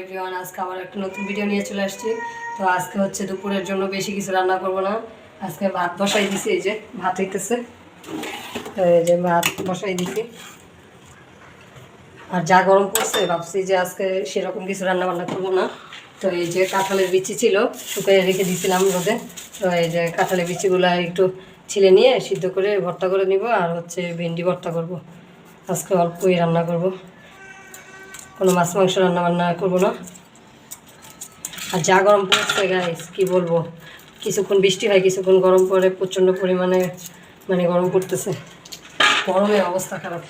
Everyone আজকে আবার একটা নতুন ভিডিও নিয়ে চলে আসছি। তো আজকে হচ্ছে দুপুরের জন্য বেশি কিছু রান্না করব না। আজকে ভাত বসাই দিছি, এই যে ভাত হইতেছে। এই যে ভাত বসাই দিছি। আর যা গরম পড়ছে, ভাবছি যে আজকে সেরকম কিছু রান্না বান্না করব না। তো এই যে কাঁঠালের বিচি ছিল শুকিয়ে রেখে দিয়েছিলাম রোদে। তো এই যে কাঁঠালের বিচিগুলো একটু ছিলে নিয়ে সিদ্ধ করে ভর্তা করে নিব, আর হচ্ছে ভেন্ডি ভর্তা করব। আজকে অল্পই রান্না করব। কোনো মাছ, মাংস রান্না বান্না করব না। আর যা গরম পড়ছে গাইস কি বলব? কিছুক্ষণ বৃষ্টি হয়, কিছুক্ষণ গরম পড়ে, প্রচণ্ড পরিমাণে মানে গরম পড়তেছে। গরমে অবস্থা খারাপ।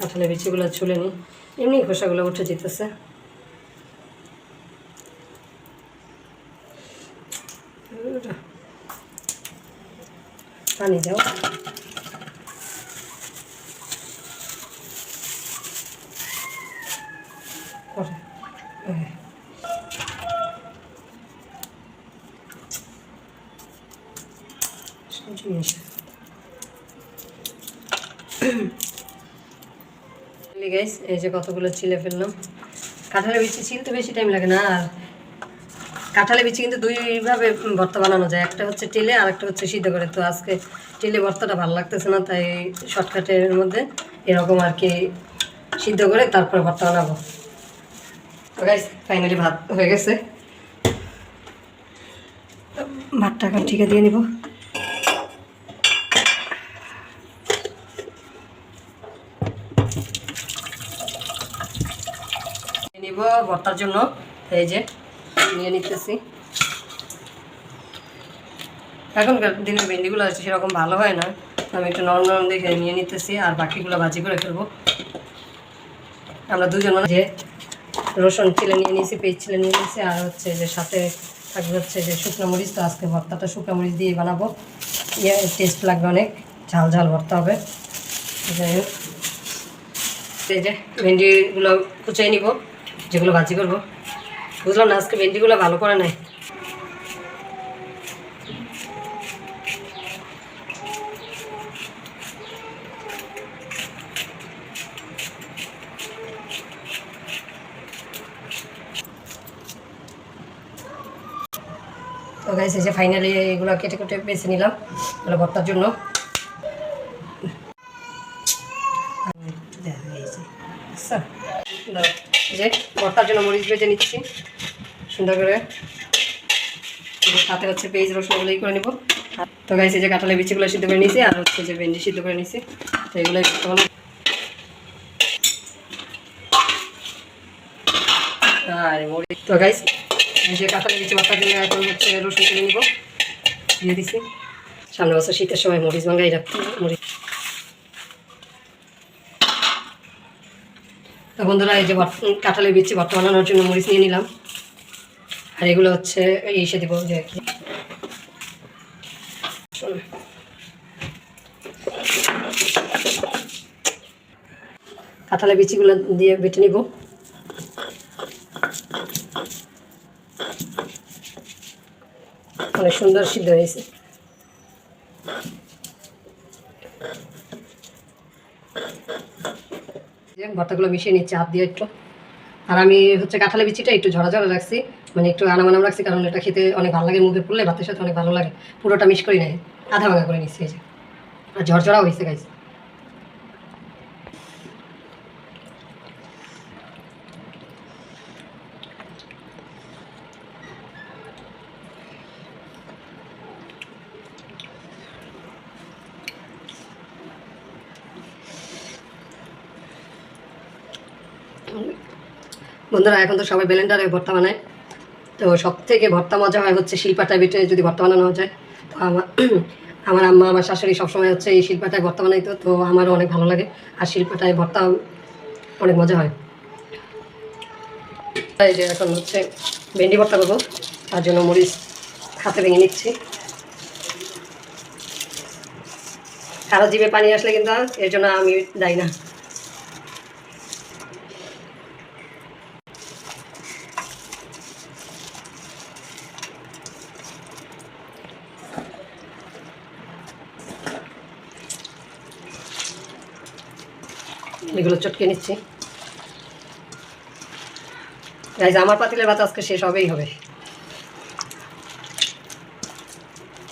কাঁঠালের বিচিগুলো ছুলে নিই। এমনি খোসাগুলো উঠে যেতেছে। পানি দাও। জিনিস গাইস এই যে কতগুলো ছিলে ফেললাম। কাঁঠালের বিচি ছিলতে বেশি টাইম লাগে না, আর কাঁঠালের বিচি কিন্তু দুইভাবে ভর্তা বানানো যায়। একটা হচ্ছে টেলে আর একটা হচ্ছে সিদ্ধ করে। তো আজকে টেলে ভর্তাটা ভালো লাগতেছে না, তাই শর্টকাটের মধ্যে এরকম আর কি সিদ্ধ করে তারপরে ভর্তা বানাবো। গাইস ফাইনালি ভাত হয়ে গেছে। ভাতটা এখন ঠিকা দিয়ে নিব। নিব ভর্তার জন্য। এই যে, নিয়ে নিতেছি। এখনকার দিনের ভেন্ডিগুলো আছে, সেরকম ভালো হয় না। আমি একটু নরম নরম দেখে নিয়ে নিতেছি, আর বাকিগুলো ভাজি করে ফেলব। আমরা দুজন মানে যে রসুন ছিলে নিয়ে নিয়েছি, পেঁয়াজ ছিলে নিয়ে নিয়েছি, আর হচ্ছে যে সাথে থাকবে হচ্ছে যে শুকনো মরিচ। তো আজকে ভর্তাটা শুকনো মরিচ দিয়ে বানাবো। ইয়ে টেস্ট লাগবে অনেক। ঝাল ঝাল ভর্তা হবে। যাই হোক। যে, ভেন্ডিগুলো কুচাই নিব। যেগুলো ভাজি করব। বুঝলাম না, আজকে ভেন্ডিগুলো ভালো করে নাই। তো গাইছে যে ফাইনালি এগুলো কেটে কেটে বেছে নিলাম ভর্তার জন্য দেখা গেছে আচ্ছা দাও, এই যে ভর্তার জন্য মরিচ বেজে নিচ্ছি। সুন্দর করে। সাথে হচ্ছে পেঁয়াজ রসুনগুলোই করে নিব। তো গাইছে যে কাঁঠালের বিচিগুলো সিদ্ধ করে নিয়েছি আর হচ্ছে যে ভেন্ডি সিদ্ধ করে নিয়েছি। তো এগুলোই বর্তমানে আর মরিচ। তো গাইস যে কাঁঠালের বিচি জন্য এখন হচ্ছে রসুন কেটে নিব। দিয়ে দিছি। সামনে বছর শীতের সময় মরিচ ভাঙ্গাই রাখতে মরিচ। তো বন্ধুরা, এই যে কাঁঠালের বিচি ভর্তা বানানোর জন্য মরিচ নিয়ে নিলাম। আর এগুলো হচ্ছে এই এসে দিব যে কি। কাঁঠালের বিচিগুলো দিয়ে বেটে নিব। অনেক সুন্দর সিদ্ধ হয়েছে। ভর্তাগুলো মিশিয়ে নিচ্ছি, হাত দিয়ে একটু। আর আমি হচ্ছে কাঁঠালের বিচিটা একটু ঝরা ঝরা রাখছি মানে একটু আরাম আনাম রাখছি, কারণ এটা খেতে অনেক ভালো লাগে, মুখে পড়লে ভাতের সাথে অনেক ভালো লাগে। পুরোটা মিশ করি নাই, আধা ভাঙা করে নিচ্ছি এই যে। আর ঝরঝরা হয়েছে গাইছে বন্ধুরা, এখন তো সবাই ব্লেন্ডারে ভর্তা বানায়। তো সব থেকে ভর্তা মজা হয় হচ্ছে শিল্পাটায় বেটে যদি ভর্তা বানানো যায়। তো আমার আমার আম্মা, আমার শাশুড়ি সবসময় হচ্ছে এই শিল্পাটায় ভর্তা বানাইতো, তো আমারও অনেক ভালো লাগে। আর শিল্পাটায় ভর্তা অনেক মজা হয়। এই যে এখন হচ্ছে ভেন্ডি ভর্তা করব, তার জন্য মরিচ হাতে ভেঙে নিচ্ছি। কারও জীবে পানি আসলে কিন্তু এর জন্য আমি দায়ী না। এগুলো চটকে নিচ্ছি। গাইজ আমার পাতিলের ভাত আজকে শেষ হবেই হবে।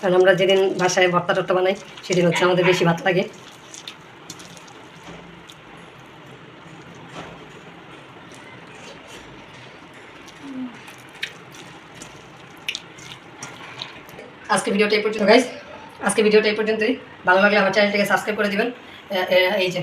কারণ আমরা যেদিন বাসায় ভর্তা টর্তা বানাই, সেদিন হচ্ছে আমাদের বেশি ভাত লাগে। আজকে ভিডিওটা এই পর্যন্ত গাইজ আজকে ভিডিওটা এই পর্যন্তই। ভালো লাগলে আমার চ্যানেলটিকে সাবস্ক্রাইব করে দিবেন। এই যে।